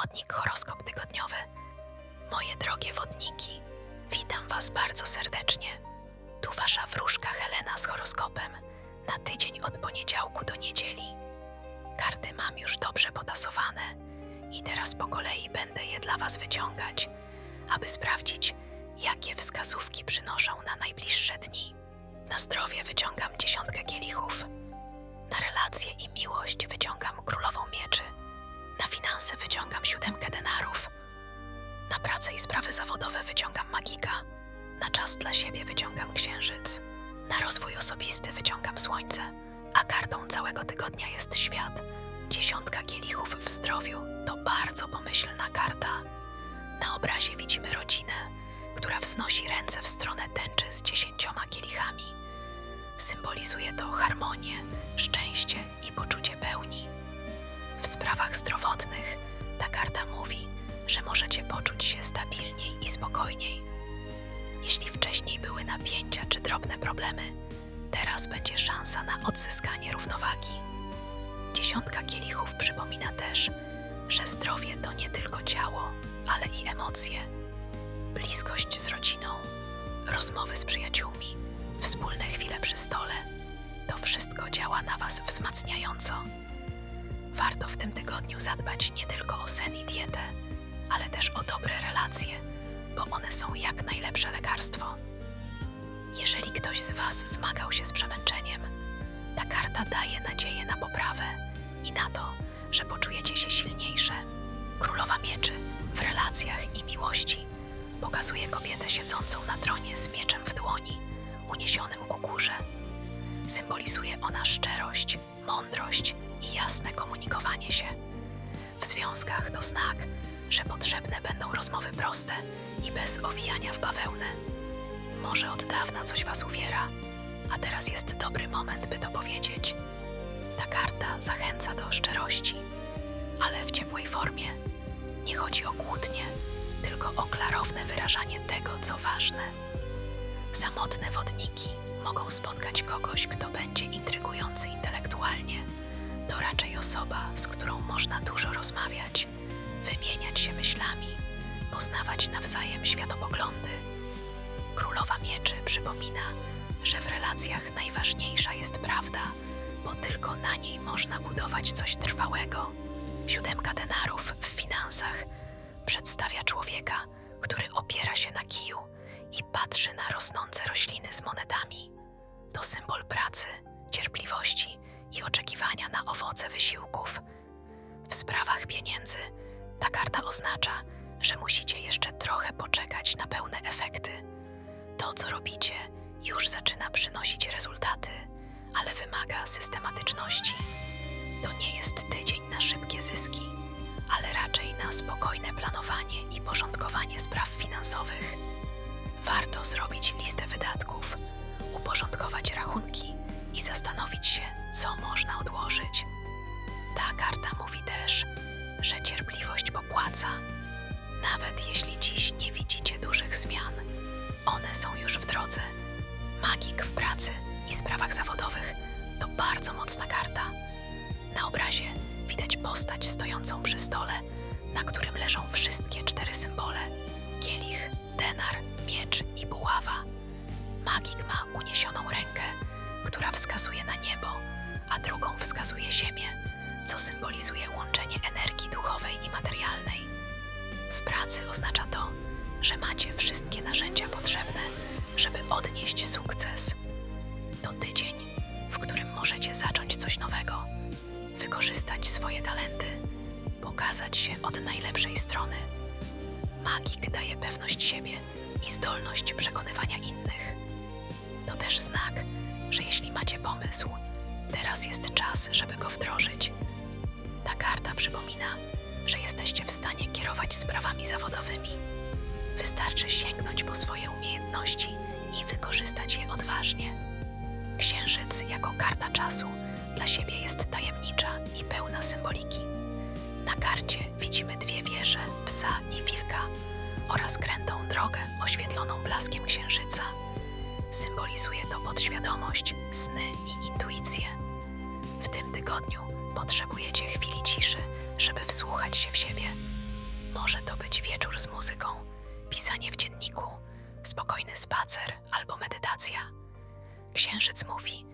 Wodnik horoskop tygodniowy. Moje drogie wodniki, witam Was bardzo serdecznie. Tu Wasza wróżka Helena z horoskopem na tydzień od poniedziałku do niedzieli. Karty mam już dobrze potasowane i teraz po kolei będę je dla Was wyciągać, aby sprawdzić, jakie wskazówki przynoszą na najbliższe dni. Na zdrowie wyciągam dziesiątkę kielichów. Na relacje i miłość wyciągam królową mieczy. Na finanse wyciągam siódemkę denarów. Na pracę i sprawy zawodowe wyciągam magika. Na czas dla siebie wyciągam księżyc. Na rozwój osobisty wyciągam słońce. A kartą całego tygodnia jest świat. Dziesiątka kielichów w zdrowiu to bardzo pomyślna karta. Na obrazie widzimy rodzinę, która wznosi ręce w stronę tęczy z dziesięcioma kielichami. Symbolizuje to harmonię, szczęście i poczucie pełni. W sprawach zdrowotnych ta karta mówi, że możecie poczuć się stabilniej i spokojniej. Jeśli wcześniej były napięcia czy drobne problemy, teraz będzie szansa na odzyskanie równowagi. Dziesiątka kielichów przypomina też, że zdrowie to nie tylko ciało, ale i emocje. Bliskość z rodziną, rozmowy z przyjaciółmi, wspólne chwile przy stole to wszystko działa na Was wzmacniająco. Warto w tym tygodniu zadbać nie tylko o sen i dietę, ale też o dobre relacje, bo one są jak najlepsze lekarstwo. Jeżeli ktoś z Was zmagał się z przemęczeniem, ta karta daje nadzieję na poprawę i na to, że poczujecie się silniejsze. Królowa mieczy w relacjach i miłości pokazuje kobietę siedzącą na tronie z mieczem w dłoni, uniesionym ku górze. Symbolizuje ona szczerość, mądrość i jasne komunikowanie się. W związkach to znak, że potrzebne będą rozmowy proste i bez owijania w bawełnę. Może od dawna coś was uwiera, a teraz jest dobry moment, by to powiedzieć. Ta karta zachęca do szczerości, ale w ciepłej formie. Nie chodzi o kłótnie, tylko o klarowne wyrażanie tego, co ważne. Samotne wodniki mogą spotkać kogoś, kto będzie intrygujący intelektualnie. To raczej osoba, z którą można dużo rozmawiać, wymieniać się myślami, poznawać nawzajem światopoglądy. Królowa Mieczy przypomina, że w relacjach najważniejsza jest prawda, bo tylko na niej można budować coś trwałego. Siódemka denarów w finansach oczekiwania na owoce wysiłków. W sprawach pieniędzy ta karta oznacza, że musicie jeszcze trochę poczekać na pełne efekty. To, co robicie, już zaczyna przynosić rezultaty, ale wymaga systematyczności. To nie jest tydzień na szybkie zyski, ale raczej na spokojne planowanie Nawet jeśli dziś nie widzicie dużych zmian, one są już w drodze. Magik w pracy i sprawach zawodowych to bardzo mocna karta. Na obrazie widać postać stojącą przy stole, na którym leżą wszystkie W pracy oznacza to, że macie wszystkie narzędzia potrzebne, żeby odnieść sukces. To tydzień, w którym możecie zacząć coś nowego, wykorzystać swoje talenty, pokazać się od najlepszej strony. Magik daje pewność siebie i zdolność przekonywania innych. To też znak, że jeśli macie pomysł, teraz jest czas, żeby go wdrożyć. Ta karta przypomina, że jesteście w stanie kierować sprawami zawodowymi. Wystarczy sięgnąć po swoje umiejętności i wykorzystać je odważnie. Księżyc jako karta czasu dla siebie jest tajemnicza i pełna symboliki. Na karcie widzimy dwie wieże, psa i wilka oraz krętą drogę oświetloną blaskiem księżyca. Z muzyką, pisanie w dzienniku, spokojny spacer albo medytacja. Księżyc mówi: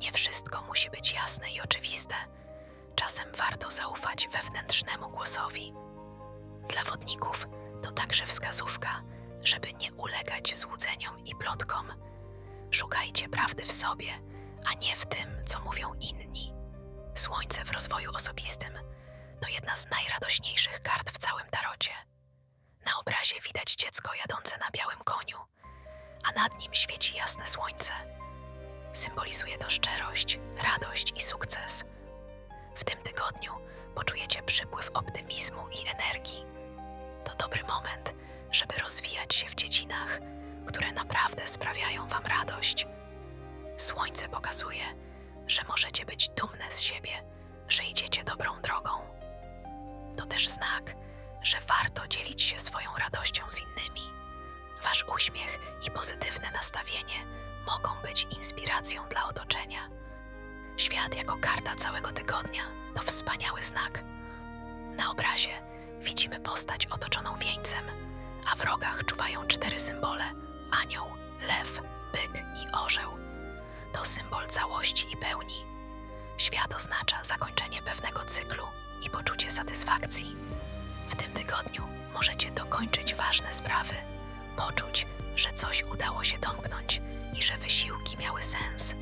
Nie wszystko musi być jasne i oczywiste. Czasem warto zaufać wewnętrznemu głosowi. Dla wodników to także wskazówka, żeby nie ulegać złudzeniom i plotkom. Szukajcie prawdy w sobie, a nie w tym, co mówią inni. Słońce w rozwoju osobistym to jedna z najradośniejszych kart w całym tarocie. Obrazie widać dziecko jadące na białym koniu, a nad nim świeci jasne słońce. Symbolizuje to szczerość, radość i sukces. W tym tygodniu poczujecie przypływ optymizmu i energii. To dobry moment, żeby rozwijać się w dziedzinach, które naprawdę sprawiają Wam radość. Słońce pokazuje, że możecie być dumne z siebie, że idziecie dobrą drogą. To też znak, że warto dzielić się swoją radością z innymi. Wasz uśmiech i pozytywne nastawienie mogą być inspiracją dla otoczenia. Świat jako karta całego tygodnia to wspaniały znak. Na obrazie widzimy postać otoczoną wieńcem, a w rogach czuwają cztery symbole: anioł, lew, byk i orzeł. To symbol całości i pełni. Świat oznacza zakończenie pewnego cyklu i poczucie satysfakcji. Tygodniu możecie dokończyć ważne sprawy, poczuć, że coś udało się domknąć i że wysiłki miały sens.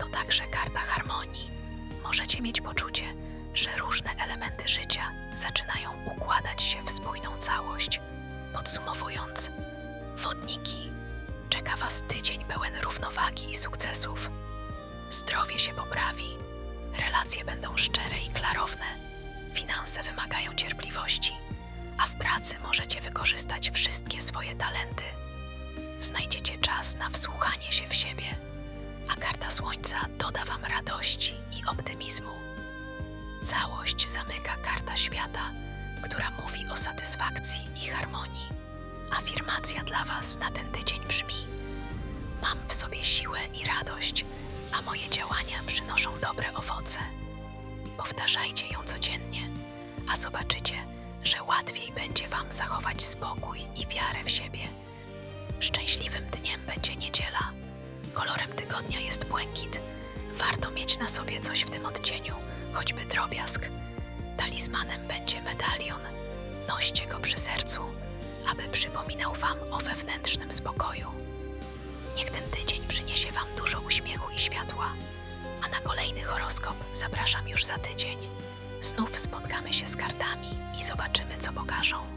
To także karta harmonii. Możecie mieć poczucie, że różne elementy życia zaczynają układać się w spójną całość. Podsumowując, wodniki, czeka Was tydzień pełen równowagi i sukcesów. Zdrowie się poprawi, relacje będą szczere i klarowne, finanse wymagają cierpliwości, a w pracy możecie wykorzystać wszystkie swoje talenty. Znajdziecie czas na wsłuchanie się w siebie, a karta słońca doda Wam radości i optymizmu. Całość zamyka karta świata, która mówi o satysfakcji i harmonii. Afirmacja dla Was na ten tydzień brzmi: Mam w sobie siłę i radość, a moje działania przynoszą dobre owoce. Powtarzajcie ją codziennie, a zobaczycie, że łatwiej będzie Wam zachować spokój i wiarę w siebie. Szczęśliwym dniem będzie niedziela. Kolorem tygodnia jest błękit. Warto mieć na sobie coś w tym odcieniu, choćby drobiazg. Talizmanem będzie medalion. Noście go przy sercu, aby przypominał Wam o wewnętrznym spokoju. Niech ten tydzień przyniesie Wam dużo uśmiechu i światła. A na kolejny horoskop zapraszam już za tydzień. Znów spotkamy się z kartami i zobaczymy, co pokażą.